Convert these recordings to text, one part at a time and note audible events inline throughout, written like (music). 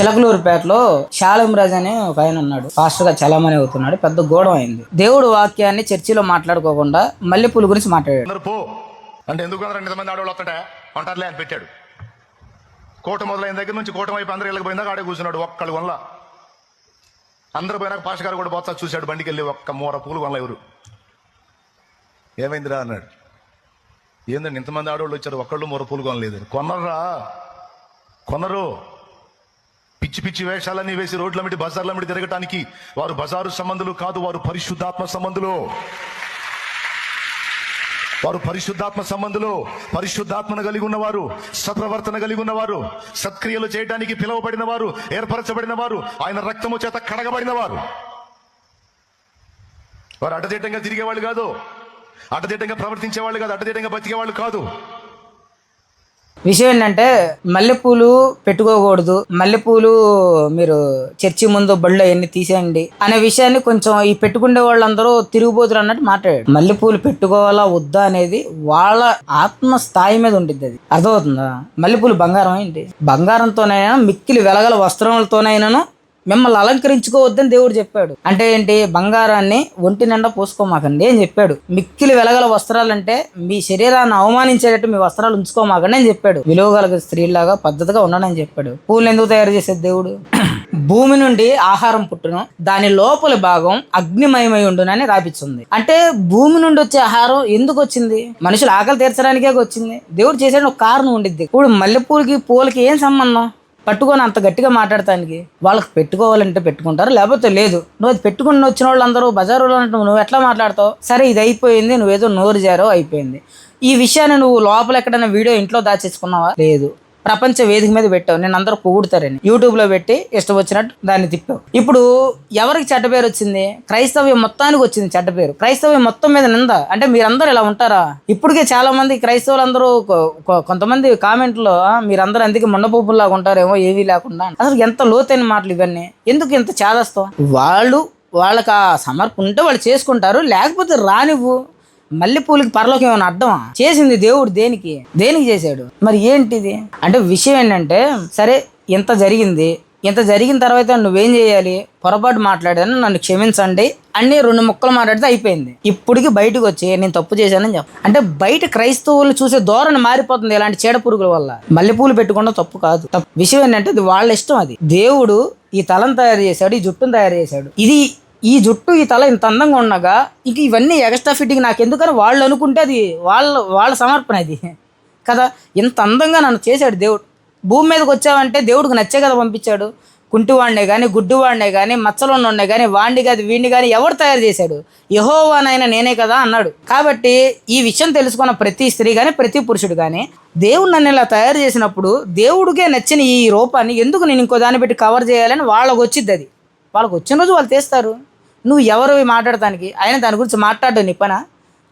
చిలకలూరుపేటలో శాలంరాజు అనే ఒక ఆయన ఉన్నాడు. పాస్టర్గా చలామణి అవుతున్నాడు. పెద్ద గోడం అయింది. దేవుడు వాక్యాన్ని చర్చిలో మాట్లాడుకోకుండా మల్లెపూల గురించి మాట్లాడాడు. పో. అంటే ఎందుకు ఇంతమంది ఆడవాళ్ళు వస్తుంటే? అంటారులే అని పెట్టాడు. కోట మొదలైన దగ్గర నుంచి కోట వైపు అందరూ ఇళ్ళకి పోయిందాక ఆడే కూర్చున్నాడు ఒక్కడు వల్ల అందరు పోయినాక పాష గారు కూడా బొత్స చూశాడు బండికి వెళ్ళి ఒక్క మూర పూలు వల్ల ఎవరు. ఏమైందిరా అన్నాడు. ఏందండి ఇంతమంది ఆడవాళ్ళు వచ్చారు? ఒక్కళ్ళు మూర పూలు కొనలేదు కొనరా కొనరు. పిచ్చి పిచ్చి వేషాలన్నీ వేసి రోడ్ల విడి బజార్ల బజార్లమిటి తిరగటానికి వారు బజారు సంబంధులు కాదు వారు పరిశుద్ధాత్మ సంబంధులు. వారు పరిశుద్ధాత్మ సంబంధులు పరిశుద్ధాత్మను కలిగి ఉన్నవారు సత్ప్రవర్తన కలిగి ఉన్నవారు సత్క్రియలు చేయడానికి పిలువబడిన వారు ఏర్పరచబడిన వారు ఆయన రక్తము చేత కడగబడిన వారు. వారు అడ్డదిడ్డంగా తిరిగేవాళ్ళు కాదు అడ్డదిడ్డంగా ప్రవర్తించేవాళ్ళు కాదు అడ్డదిడ్డంగా బతికేవాళ్ళు కాదు. విషయం ఏంటంటే మల్లెపూలు పెట్టుకోకూడదు. మల్లెపూలు మీరు చర్చి ముందు బళ్ళు అవన్నీ తీసేయండి అనే విషయాన్ని కొంచెం ఈ పెట్టుకునే వాళ్ళందరూ తిరిగిపోతురు అన్నట్టు మాట్లాడాడు మల్లెపూలు పెట్టుకోవాలా వద్దా అనేది వాళ్ళ ఆత్మ స్థాయి మీద ఉంటుంది అది. అర్థమవుతుందా? మల్లెపూలు బంగారం ఏంటి? బంగారంతోనైనా మిక్కిలి వెలగల వస్త్రములతోనైనాను మిమ్మల్ని అలంకరించుకోవద్దని దేవుడు చెప్పాడు. అంటే ఏంటి? బంగారాన్ని ఒంటి నిండా పోసుకోమాకండి అని చెప్పాడు. మిక్కిలి వెలగల వస్త్రాలంటే మీ శరీరాన్ని అవమానించేటట్టు మీ వస్త్రాలు ఉంచుకోమాకండి అని చెప్పాడు. విలువగల స్త్రీలాగా పద్ధతిగా ఉండనని చెప్పాడు. పూలు ఎందుకు తయారు చేసేది దేవుడు? (clears throat) భూమి నుండి ఆహారం పుట్టును దాని లోపలి భాగం అగ్నిమయమై ఉండునని రాపిస్తుంది అంటే భూమి నుండి వచ్చే ఆహారం ఎందుకు వచ్చింది? మనుషులు ఆకలి తీర్చడానికే వచ్చింది. దేవుడు చేసే ఒక కారణం ఉండిద్ది. ఇప్పుడు మల్లెపూలకి పూలకి ఏం సంబంధం? పట్టుకొని అంత గట్టిగా మాట్లాడటానికి? వాళ్ళకి పెట్టుకోవాలంటే పెట్టుకుంటారు లేకపోతే లేదు. నువ్వు అది పెట్టుకుని వచ్చిన వాళ్ళందరూ బజారులో ఉన్నట్టు నువ్వు ఎట్లా మాట్లాడతావు? సరే ఇది అయిపోయింది నువ్వేదో నోరు జారో అయిపోయింది. ఈ విషయాన్ని నువ్వు లోపల ఎక్కడైనా వీడియో ఇంట్లో దాచేసుకున్నావా? లేదు. ప్రపంచ వేదిక మీద పెట్టావు. నేను అందరూ పొగుడుతారని. యూట్యూబ్లో పెట్టి ఇష్టం వచ్చినట్టు దాన్ని తిప్పావు. ఇప్పుడు ఎవరికి చెడ్డ పేరు వచ్చింది? క్రైస్తవ్యం మొత్తానికి వచ్చింది చెడ్డ పేరు. క్రైస్తవ్యం మొత్తం మీద నింద? అంటే మీరందరూ ఇలా ఉంటారా? ఇప్పటికే చాలా మంది క్రైస్తవులందరూ కొంతమంది కామెంట్లో మీరందరూ అందుకే ముండపోపుల్లాగా ఉంటారేమో ఏవీ లేకుండా అసలు ఎంత లోతైన మాటలు ఇవన్నీ. ఎందుకు ఇంత చేదస్తావు వాళ్ళు వాళ్ళకి ఆ సమర్పణ ఉంటే వాళ్ళు చేసుకుంటారు. లేకపోతే రానివ్వు. మల్లెపూలకి పరలోకి ఏమైనా అర్థమా? చేసింది దేవుడు దేనికి? దేనికి చేశాడు? మరి ఏంటిది? అంటే విషయం ఏంటంటే సరే ఇంత జరిగింది. ఇంత జరిగిన తర్వాత నువ్వేం చేయాలి? పొరపాటు మాట్లాడాను నన్ను క్షమించండి. అన్ని రెండు ముక్కలు మాట్లాడితే అయిపోయింది. ఇప్పటికి బయటకు వచ్చి నేను తప్పు చేశానని చెప్ప. అంటే బయట క్రైస్తవులు చూసే ధోరణి మారిపోతుంది ఇలాంటి చీడ పురుగుల వల్ల. మల్లెపూలు పెట్టుకుండా తప్పు కాదు. తప్పు. విషయం ఏంటంటే అది వాళ్ళ ఇష్టం అది. దేవుడు ఈ తలం తయారు చేశాడు ఈ జుట్టును తయారు చేశాడు. ఇది ఈ జుట్టు ఈ తల ఇంత అందంగా ఉండగా ఇంక ఇవన్నీ ఎక్స్ట్రా ఫిట్టింగ్ నాకు ఎందుకని వాళ్ళు అనుకుంటే అది వాళ్ళ వాళ్ళ సమర్పణ ఇది. కదా? ఇంత అందంగా నన్ను చేశాడు దేవుడు. భూమి మీదకి వచ్చావంటే దేవుడికి నచ్చే కదా పంపించాడు. కుంటివాడినే కానీ గుడ్డివాడినే కానీ మచ్చలు కానీ వాడిని కాదు వీడిని కానీ ఎవరు తయారు చేశాడు? యహోవానైనా నేనే కదా అన్నాడు. కాబట్టి ఈ విషయం తెలుసుకున్న ప్రతి స్త్రీ కానీ ప్రతి పురుషుడు కానీ దేవుడు నన్ను ఇలా తయారు చేసినప్పుడు దేవుడికే నచ్చిన ఈ రూపాన్ని ఎందుకు నేను ఇంకో దాన్ని పెట్టి కవర్ చేయాలని వాళ్ళకి వచ్చింది అది వాళ్ళకి వచ్చిన రోజు వాళ్ళు తీస్తారు. నువ్వు ఎవరు మాట్లాడటానికి? ఆయన దాని గురించి మాట్లాడడం నీ పనా?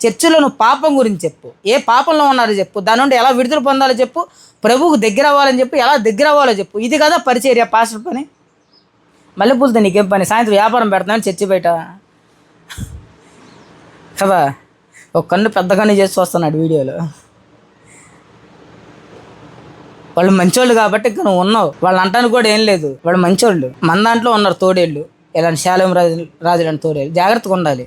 చర్చిలో నువ్వు పాపం గురించి చెప్పు. ఏ పాపంలో ఉన్నారో చెప్పు. దాని నుండి ఎలా విడుదల పొందాలో చెప్పు. ప్రభువుకు దగ్గర అవ్వాలని చెప్పు. ఎలా దగ్గర అవ్వాలో చెప్పు. ఇది కదా పరిచర్య పాస్టర్ పని. మల్లెపూలతో నీకేం పని? సాయంత్రం వ్యాపారం పెడతాను చర్చి బయట. కదా? ఒక కన్ను పెద్ద కన్ను చేసి వస్తున్నాడు వీడియోలో. వాళ్ళు మంచోళ్ళు కాబట్టి ఇక్కడ నువ్వు ఉన్నావు. వాళ్ళు అంటానికి కూడా ఏం లేదు. వాళ్ళు మంచోళ్ళు. మన దాంట్లో ఉన్నారు తోడేళ్ళు. ఇలాంటి శాలం రాజు రాజులాంటి తోడేళ్ళు జాగ్రత్తగా ఉండాలి.